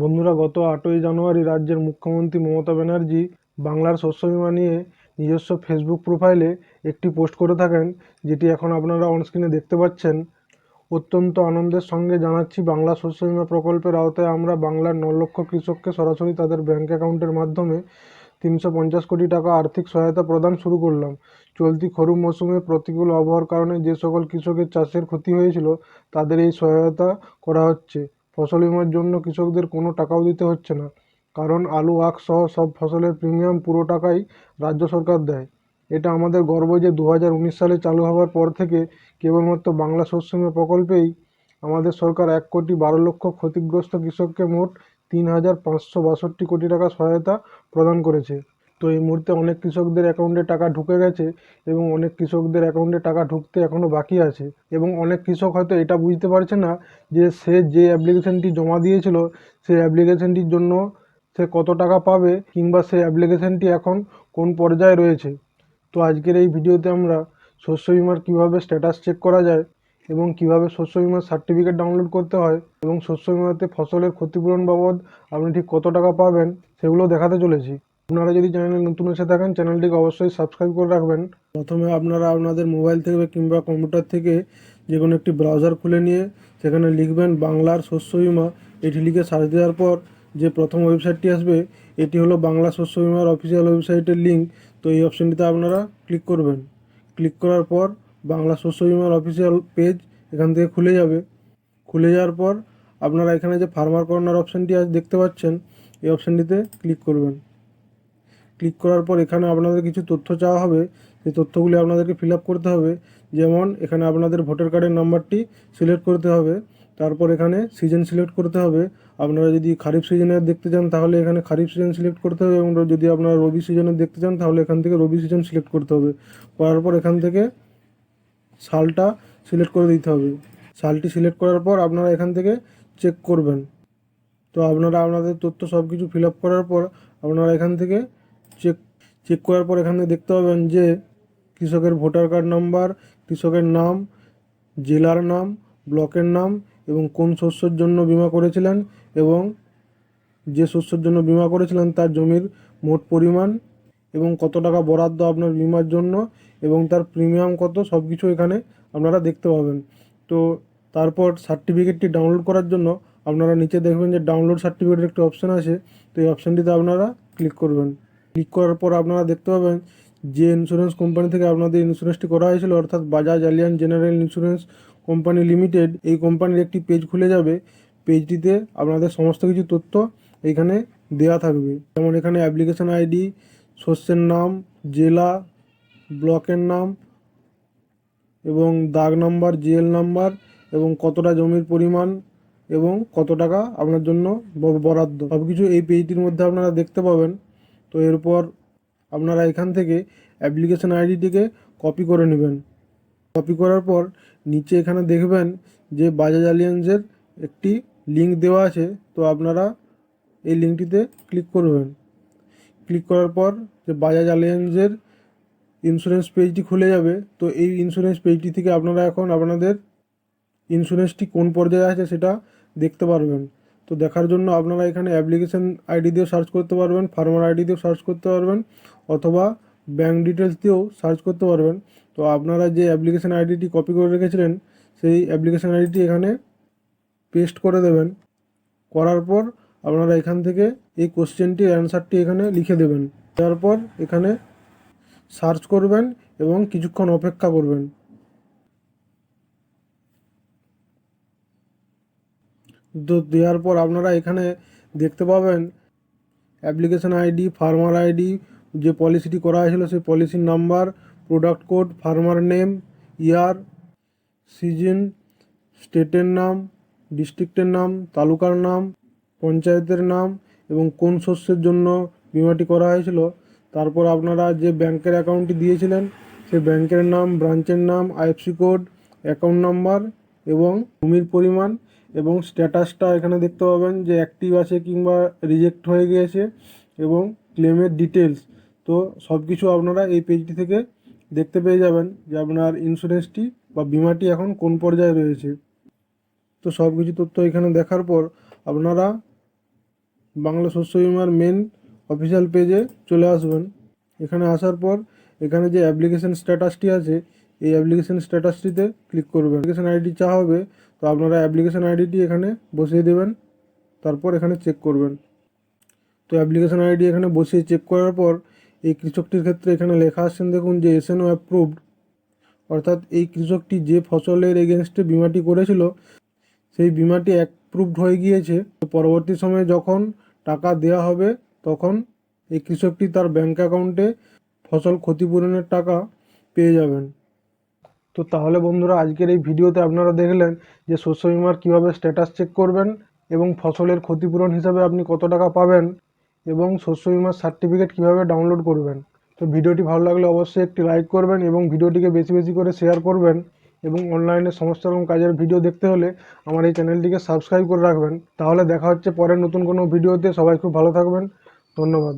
বন্ধুরা, গত আটই জানুয়ারি রাজ্যের মুখ্যমন্ত্রী মমতা ব্যানার্জি বাংলার শস্য বীমা নিয়ে নিজস্ব ফেসবুক প্রোফাইলে একটি পোস্ট করে থাকেন, যেটি এখন আপনারা অনস্ক্রিনে দেখতে পাচ্ছেন। অত্যন্ত আনন্দের সঙ্গে জানাচ্ছি, বাংলা শস্য বীমা প্রকল্পের আওতায় আমরা বাংলার ন লক্ষ কৃষককে সরাসরি তাদের ব্যাঙ্ক অ্যাকাউন্টের মাধ্যমে তিনশো পঞ্চাশ কোটি টাকা আর্থিক সহায়তা প্রদান শুরু করলাম। চলতি খরুফ মৌসুমে প্রতিকূল আবহাওয়ার কারণে যে সকল কৃষকের চাষের ক্ষতি হয়েছিল, তাদের এই সহায়তা করা হচ্ছে। ফসল বীমার জন্য কৃষকদের কোনো টাকাও দিতে হচ্ছে না। কারণ আলু, আখ সহ সব ফসলের প্রিমিয়াম পুরো টাকাই রাজ্য সরকার দেয়। এটা আমাদের গর্ব যে দু হাজার উনিশ সালে চালু হওয়ার পর থেকে কেবলমাত্র বাংলা শস্য বীমা প্রকল্পেই আমাদের সরকার এক কোটি বারো লক্ষ ক্ষতিগ্রস্ত কৃষককে মোট তিন হাজার পাঁচশো বাষট্টি কোটি টাকা সহায়তা প্রদান করেছে। তো এই মুহূর্তে অনেক কৃষকদের অ্যাকাউন্টে টাকা ঢুকে গেছে এবং অনেক কৃষকদের অ্যাকাউন্টে টাকা ঢুকতে এখনও বাকি আছে এবং অনেক কৃষক হয়তো এটা বুঝতে পারছে না যে সে যে অ্যাপ্লিকেশনটি জমা দিয়েছিল সেই অ্যাপ্লিকেশনটির জন্য সে কত টাকা পাবে কিংবা সেই অ্যাপ্লিকেশনটি এখন কোন পর্যায়ে রয়েছে। তো আজকের এই ভিডিওতে আমরা শস্য বিমার কীভাবে স্ট্যাটাস চেক করা যায় এবং কীভাবে শস্য বিমার সার্টিফিকেট ডাউনলোড করতে হয় এবং শস্য বিমাতে ফসলের ক্ষতিপূরণ বাবদ আপনি ঠিক কত টাকা পাবেন, সেগুলো দেখাতে চলেছি। আপনারা যদি চ্যানেলে নতুন এসে থাকেন, চ্যানেলটিকে অবশ্যই সাবস্ক্রাইব করে রাখবেন। প্রথমে আপনারা আপনাদের মোবাইল থেকে কিংবা কম্পিউটার থেকে যে কোনো একটি ব্রাউজার খুলে নিয়ে সেখানে লিখবেন বাংলার শস্য বিমা। এটি লিখে সার্চ দেওয়ার পর যে প্রথম ওয়েবসাইটটি আসবে, এটি হলো বাংলা শস্য বিমার অফিসিয়াল ওয়েবসাইটের লিঙ্ক। তো এই অপশানটিতে আপনারা ক্লিক করবেন। ক্লিক করার পর বাংলা শস্য বিমার অফিসিয়াল পেজ এখান থেকে খুলে যাবে। খুলে যাওয়ার পর আপনারা এখানে যে ফার্মার কর্নার অপশানটি আজ দেখতে পাচ্ছেন, এই অপশানটিতে ক্লিক করবেন। ক্লিক করার পর এখানে আপনাদের কিছু তথ্য চাওয়া হবে। সেই তথ্যগুলি আপনাদেরকে ফিল করতে হবে। যেমন, এখানে আপনাদের ভোটার কার্ডের নাম্বারটি সিলেক্ট করতে হবে। তারপর এখানে সিজন সিলেক্ট করতে হবে। আপনারা যদি খারিফ সিজনের দেখতে চান, তাহলে এখানে খারিফ সিজন সিলেক্ট করতে হবে এবং যদি আপনারা রবি সিজনের দেখতে চান, তাহলে এখান থেকে রবি সিজন সিলেক্ট করতে হবে। করার পর এখান থেকে সালটা সিলেক্ট করে দিতে হবে। সালটি সিলেক্ট করার পর আপনারা এখান থেকে চেক করবেন। তো আপনারা আপনাদের তথ্য সব কিছু ফিল করার পর আপনারা এখান থেকে চেক চেক করার পর এখানে দেখতে পাবেন যে কৃষকের ভোটার কার্ড নাম্বার, কৃষকের নাম, জেলার নাম, ব্লকের নাম এবং কোন শস্যর জন্য বিমা করেছিলেন এবং যে শস্যের জন্য বিমা করেছিলেন তার জমির মোট পরিমাণ এবং কত টাকা বরাদ্দ আপনার বিমার জন্য এবং তার প্রিমিয়াম কত সব কিছু এখানে আপনারা দেখতে পাবেন। তো তারপর সার্টিফিকেটটি ডাউনলোড করার জন্য আপনারা নিচে দেখবেন যে ডাউনলোড সার্টিফিকেটের একটি অপশান আছে, তো এই অপশানটিতে আপনারা ক্লিক করবেন। ক্লিক করার পর আপনারা দেখতে পাবেন যে ইন্স্যুরেন্স কোম্পানি থেকে আপনাদের ইন্স্যুরেন্সটি করা হয়েছিল, অর্থাৎ Bajaj Allianz general insurance company limited এই কোম্পানির একটি পেজ খুলে যাবে। পেজটিতে আপনাদের সমস্ত কিছু তথ্য এখানে দেওয়া থাকবে। যেমন এখানে অ্যাপ্লিকেশন আইডি শস্যের নাম, জেলা, ব্লকের নাম এবং দাগ নাম্বার জিএল নাম্বার এবং কতটা জমির পরিমাণ এবং কত টাকা আপনার জন্য বরাদ্দ। সব কিছু এই পেজটির মধ্যে আপনারা দেখতে পাবেন। তো এরপর আপনারা এখান থেকে অ্যাপ্লিকেশন আইডিটিকে কপি করে নেবেন। কপি করার পর নিচে এখানে দেখবেন যে বাজাজ আলিয়ান্সের একটি লিঙ্ক দেওয়া আছে, তো আপনারা এই লিঙ্কটিতে ক্লিক করবেন। ক্লিক করার পর যে বাজাজ আলিয়ান্সের ইন্স্যুরেন্স পেজটি খুলে যাবে, তো এই ইন্স্যুরেন্স পেজটি থেকে আপনারা এখন আপনাদের ইন্স্যুরেন্সটি কোন পর্যায়ে আছে সেটা দেখতে পারবেন। তো দেখার জন্য আপনারা এখানে অ্যাপ্লিকেশন আইডি দিয়েও সার্চ করতে পারবেন ফার্মার আইডি দিয়েও সার্চ করতে পারবেন, অথবা ব্যাঙ্ক ডিটেলস দিয়েও সার্চ করতে পারবেন। তো আপনারা যে অ্যাপ্লিকেশন আইডিটি কপি করে রেখেছিলেন, সেই অ্যাপ্লিকেশন আইডিটি এখানে পেস্ট করে দেবেন। করার পর আপনারা এখান থেকে এই কোশ্চেনটির অ্যান্সারটি এখানে লিখে দেবেন। দেওয়ার পর এখানে সার্চ করবেন এবং কিছুক্ষণ অপেক্ষা করবেন। দেওয়ার পর আপনারা এখানে দেখতে পাবেন অ্যাপ্লিকেশন আইডি, ফার্মার আইডি, যে পলিসিটি করা হয়েছিল সেই পলিসির number product code farmer name year season স্টেটের নাম ডিস্ট্রিক্টের নাম, তালুকার নাম, পঞ্চায়েতের নাম এবং কোন শস্যের জন্য বিমাটি করা হয়েছিল। তারপর আপনারা যে ব্যাংকের অ্যাকাউন্টটি দিয়েছিলেন, সেই ব্যাংকের নাম ব্রাঞ্চের নাম আইএফসি কোড অ্যাকাউন্ট নাম্বার এবং ভূমির পরিমাণ এবং স্ট্যাটাসটা এখানে দেখতে পাবেন যে অ্যাক্টিভ আছে কিংবা রিজেক্ট হয়ে গিয়েছে এবং ক্লেমের ডিটেলস তো সব কিছু আপনারা এই পেজটি থেকে দেখতে পেয়ে যাবেন যে আপনার ইন্স্যুরেন্সটি বা বিমাটি এখন কোন পর্যায়ে রয়েছে। তো সব কিছু তথ্য এখানে দেখার পর আপনারা বাংলা শস্য বিমার মেন অফিসিয়াল পেজে চলে আসবেন। এখানে আসার পর এখানে যে অ্যাপ্লিকেশন স্ট্যাটাসটি আছে এই অ্যাপ্লিকেশন স্ট্যাটাসটিতে ক্লিক করবেন। অ্যাপ্লিকেশন আইডি চা হবে, তো আপনারা অ্যাপ্লিকেশন আইডিটি এখানে বসিয়ে দেবেন, তারপর এখানে চেক করবেন। তো অ্যাপ্লিকেশন আইডি এখানে বসিয়ে চেক করার পর, এই কৃষকটির ক্ষেত্রে এখানে লেখা আসছেন দেখুন যে এসএনও অ্যাপ্রুভড অর্থাৎ এই কৃষকটি যে ফসলের এগেনস্টে বিমাটি করেছিল, সেই বিমাটি অ্যাপ্রুভড হয়ে গিয়েছে। তো পরবর্তী সময়ে যখন টাকা দেওয়া হবে, তখন এই কৃষকটি তার ব্যাঙ্ক অ্যাকাউন্টে ফসল ক্ষতিপূরণের টাকা পেয়ে যাবেন। তো তাহলে বন্ধুরা, আজকের এই ভিডিওতে আপনারা দেখলেন যে শস্য বিমার কীভাবে স্ট্যাটাস চেক করবেন এবং ফসলের ক্ষতিপূরণ হিসাবে আপনি কত টাকা পাবেন এবং শস্য বিমার সার্টিফিকেট কীভাবে ডাউনলোড করবেন। তো ভিডিওটি ভালো লাগলে অবশ্যই একটি লাইক করবেন এবং ভিডিওটিকে বেশি বেশি করে শেয়ার করবেন এবং অনলাইনে সমস্ত রকম কাজের ভিডিও দেখতে হলে আমার এই চ্যানেলটিকে সাবস্ক্রাইব করে রাখবেন। তাহলে দেখা হচ্ছে পরের নতুন কোনো ভিডিওতে। সবাই খুব ভালো থাকবেন। ধন্যবাদ।